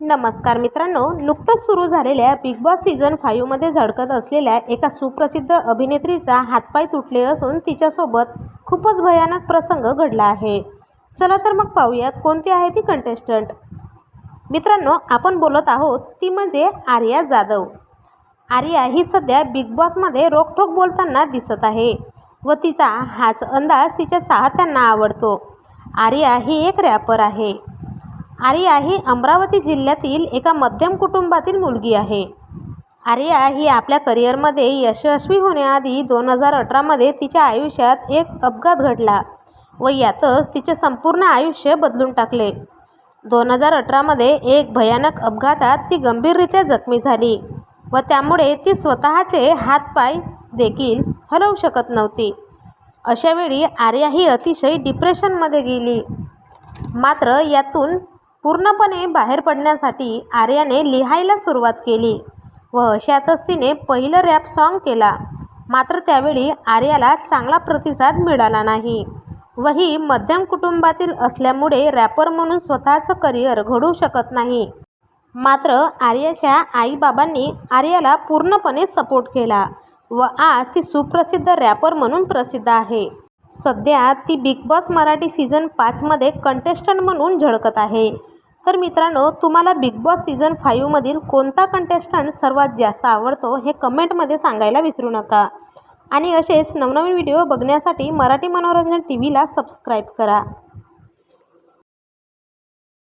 नमस्कार मित्रांनो नुकतंच सुरू झालेल्या बिग बॉस सीझन फाईव्हमध्ये झळकत असलेल्या एका सुप्रसिद्ध अभिनेत्रीचा हातपाय तुटले असून तिच्यासोबत खूपच भयानक प्रसंग घडला आहे. चला तर मग पाहूयात कोणती आहे ती कंटेस्टंट मित्रांनो आपण बोलत आहोत ती म्हणजे आर्या जाधव. आर्या ही सध्या बिग बॉसमध्ये रोखठोक बोलताना दिसत आहे व तिचा हाच अंदाज तिच्या चाहत्यांना आवडतो. आर्या ही एक रॅपर आहे. आर्या ही अमरावती जिल्ह्यातील एका मध्यम कुटुंबातील मुलगी आहे. आर्या ही आपल्या करिअरमध्ये यशस्वी होण्याआधी दोन हजार अठरामध्ये तिच्या आयुष्यात एक अपघात घडला व यातच तिचे संपूर्ण आयुष्य बदलून टाकले. दोन हजार अठरामध्ये एक भयानक अपघातात ती गंभीररित्या जखमी झाली व त्यामुळे ती स्वतःचे हातपाय देखील हलवू शकत नव्हती. अशावेळी आर्या ही अतिशय डिप्रेशनमध्ये गेली. मात्र यातून पूर्णपणे बाहेर पडण्यासाठी आर्याने लिहायला सुरुवात केली व अशातच तिने पहिलं रॅप सॉन्ग केला. मात्र त्यावेळी आर्याला चांगला प्रतिसाद मिळाला नाही व ही मध्यम कुटुंबातील असल्यामुळे रॅपर म्हणून स्वतःचं करिअर घडवू शकत नाही. मात्र आर्याच्या आईबाबांनी आर्याला पूर्णपणे सपोर्ट केला व आज ती सुप्रसिद्ध रॅपर म्हणून प्रसिद्ध आहे. सध्या ती बिग बॉस मराठी सीझन पाचमध्ये कंटेस्टंट म्हणून झळकत आहे. तर मित्रांनो तुम्हाला बिग बॉस सीझन फाईव्हमधील कोणता कंटेस्टंट सर्वात जास्त आवडतो हे कमेंटमध्ये सांगायला विसरू नका. आणि असेच नवनवीन व्हिडिओ बघण्यासाठी मराठी मनोरंजन टी व्हीला सबस्क्राईब करा.